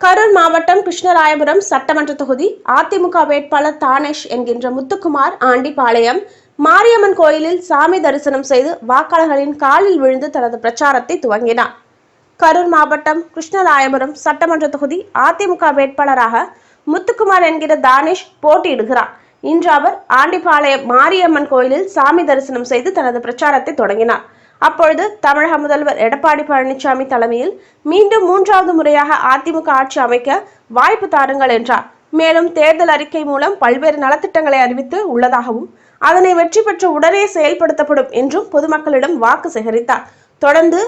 கரூர் மாவட்டம் கிருஷ்ணராயபுரம் சட்டமன்ற தொகுதி அதிமுக வேட்பாளர் தானேஷ் என்கின்ற முத்துக்குமார் ஆண்டிபாளையம் மாரியம்மன் கோயிலில் சாமி தரிசனம் செய்து வாக்காளர்களின் காலில் விழுந்து தனது பிரச்சாரத்தை துவங்கினார். கரூர் மாவட்டம் கிருஷ்ணராயபுரம் சட்டமன்ற தொகுதி அதிமுக வேட்பாளராக முத்துக்குமார் என்கிற தானேஷ் போட்டியிடுகிறார். இன்று அவர் ஆண்டிபாளையம் மாரியம்மன் கோயிலில் சாமி தரிசனம் செய்து தனது பிரச்சாரத்தை தொடங்கினார். அப்பொழுது தமிழக முதல்வர் எடப்பாடி பழனிசாமி தலைமையில் மீண்டும் மூன்றாவது முறையாக அதிமுக ஆட்சி அமைக்க வாய்ப்பு தாருங்கள் என்றார். மேலும் தேர்தல் அறிக்கை மூலம் பல்வேறு நலத்திட்டங்களை அறிவித்து உள்ளதாகவும் அதனை வெற்றி பெற்று உடனே செயல்படுத்தப்படும் என்றும் பொதுமக்களிடம் வாக்கு சேகரித்தார். தொடர்ந்து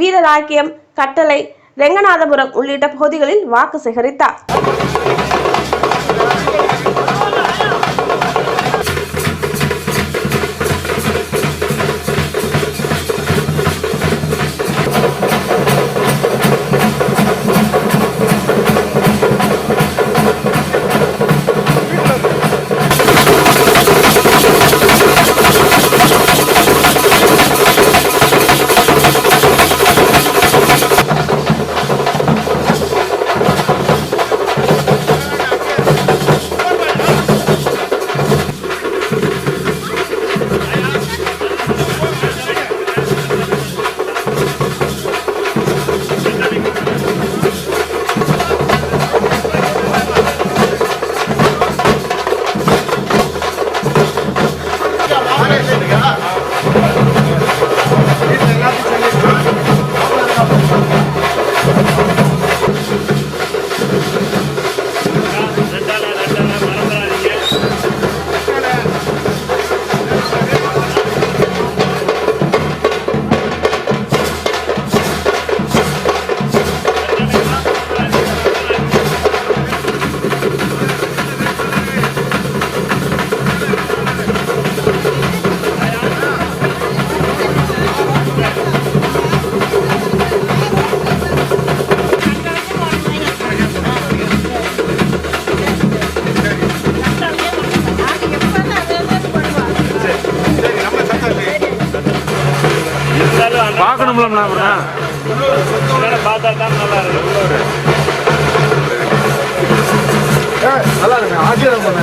வீரராக்கியம் கட்டளை ரெங்கநாதபுரம் உள்ளிட்ட பகுதிகளில் வாக்கு சேகரித்தார். பார்க்கணும்ல அப்புறம் பார்த்தா தான் நல்லா இருக்கும் நல்லா இருக்கு. ஆச்சரியம் பண்ண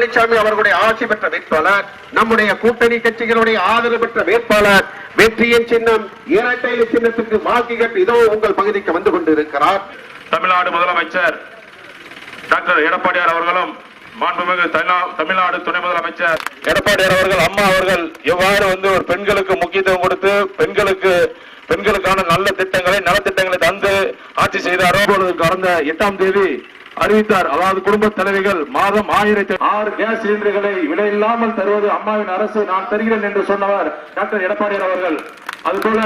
பழனிசாமி அவர்களுடைய ஆட்சி பெற்ற வேட்பாளர் நம்முடைய கூட்டணி கட்சிகளுடைய ஆதரவு பெற்ற வேட்பாளர் வெற்றியின் சின்னம் இரட்டை சின்னத்துக்கு வாக்கு கேட்டு இதோ உங்கள் பகுதிக்கு வந்து கொண்டிருக்கிறார். தமிழ்நாடு முதலமைச்சர் டாக்டர் எடப்பாடியார் அவர்களும் மாண்புமிகு தமிழ்நாடு துணை முதலமைச்சர் எடப்பாடியார் அவர்கள் அம்மா அவர்கள் எவ்வாறு வந்து ஒரு பெண்களுக்கு முக்கியத்துவம் கொடுத்து பெண்களுக்கு பெண்களுக்கான நல்ல திட்டங்களை நலத்திட்டங்களை தந்து ஆட்சி செய்தாரோ கடந்த எட்டாம் தேதி அறிவித்தார். அதாவது குடும்ப தலைவிகள் மாதம் ஆயிரத்தி ஆறு கேஸ் சிலிண்டர்களை விலை இல்லாமல் தருவது அம்மாவின் அரசு நான் தருகிறேன் என்று சொன்னவர் டாக்டர் எடப்பாடியார் அவர்கள். அதுபோல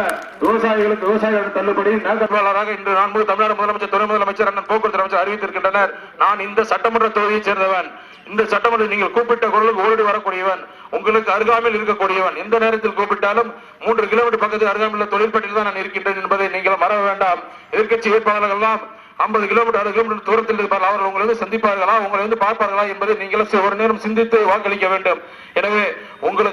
விவசாயிகளுக்கு விவசாயிகள் தள்ளுபடி நேர்காணலாளராக இன்று நான் தமிழ்நாடு முதலமைச்சர் துணை முதலமைச்சர் அண்ணன் போக்குவரத்து அமைச்சர் அறிவித்திருக்கின்றனர். நான் இந்த சட்டமன்ற தொகுதியைச் சேர்ந்தவன். இந்த சட்டமன்ற நீங்கள் கூப்பிட்ட குரலுக்கு ஓடி வரக்கூடியவன். உங்களுக்கு அருகாமையில் இருக்கக்கூடியவன். எந்த நேரத்தில் கூப்பிட்டாலும் மூன்று கிலோமீட்டர் பக்கத்தில் அருகாமையில் தொழிற்பட்டியில் தான் நான் இருக்கின்றேன் என்பதை நீங்கள் மறக்க வேண்டாம். எதிர்க்கட்சி வேட்பாளர்கள் எல்லாம் ஐம்பது கிலோமீட்டர் அறுபது கிலோமீட்டர் தூரத்தில் இருப்பார்கள். அவர்கள் உங்களை வந்து சந்திப்பார்களா? உங்களை வந்து பார்ப்பார்களா என்பதை நீங்கள் ஒரு நேரம் சிந்தித்து வாக்களிக்க வேண்டும். எனவே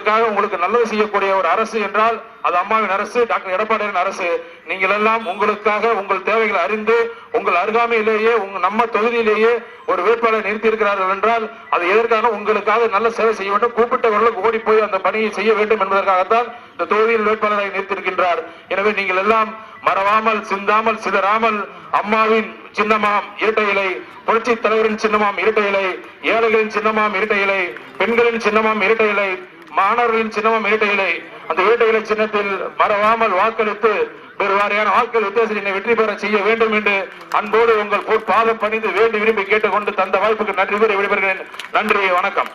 உங்களுக்காக உங்களுக்கு நல்லது செய்யக்கூடிய ஒரு அரசு என்றால் அது அம்மாவின் அரசு டாக்டர் எடப்பாடியின் அரசு. நீங்கள் எல்லாம் உங்களுக்காக உங்கள் தேவைகளை அறிந்து உங்கள் அருகாமையிலேயே உங்க நம்ம தொகுதியிலேயே ஒரு வேட்பாளர் நிறுத்தி இருக்கிறார்கள் என்றால் அது எதற்காக உங்களுக்காக நல்ல சேவை செய்ய வேண்டும்? கூப்பிட்டவர்களுக்கு ஓடி போய் அந்த பணியை செய்ய வேண்டும் என்பதற்காகத்தான் இந்த தொகுதியில் வேட்பாளராக நிறுத்தியிருக்கின்றார். எனவே நீங்கள் எல்லாம் மறவாமல் சிந்தாமல் சிதறாமல் அம்மாவின் சின்னமாம் இரட்டை இலை புரட்சி தலைவரின் சின்னமாம் இரட்டை இலை ஏழைகளின் சின்னமாம் இரட்டை இலை பெண்களின் சின்னமாம் இரட்டை இலை மாணவர்களின் சின்னமும் ஏட்டையிலை அந்த இரட்டை இலை சின்னத்தில் மறவாமல் வாக்களித்து பெருவாரியான வாக்கள் வித்தியாசத்தை வெற்றி பெற செய்ய வேண்டும் என்று அன்போடு உங்கள் பாதம் பணிந்து வேண்டி விரும்பி கேட்டுக்கொண்டு தந்த வாய்ப்புக்கு நன்றி கூறி விடைபெறுகிறேன். நன்றி வணக்கம்.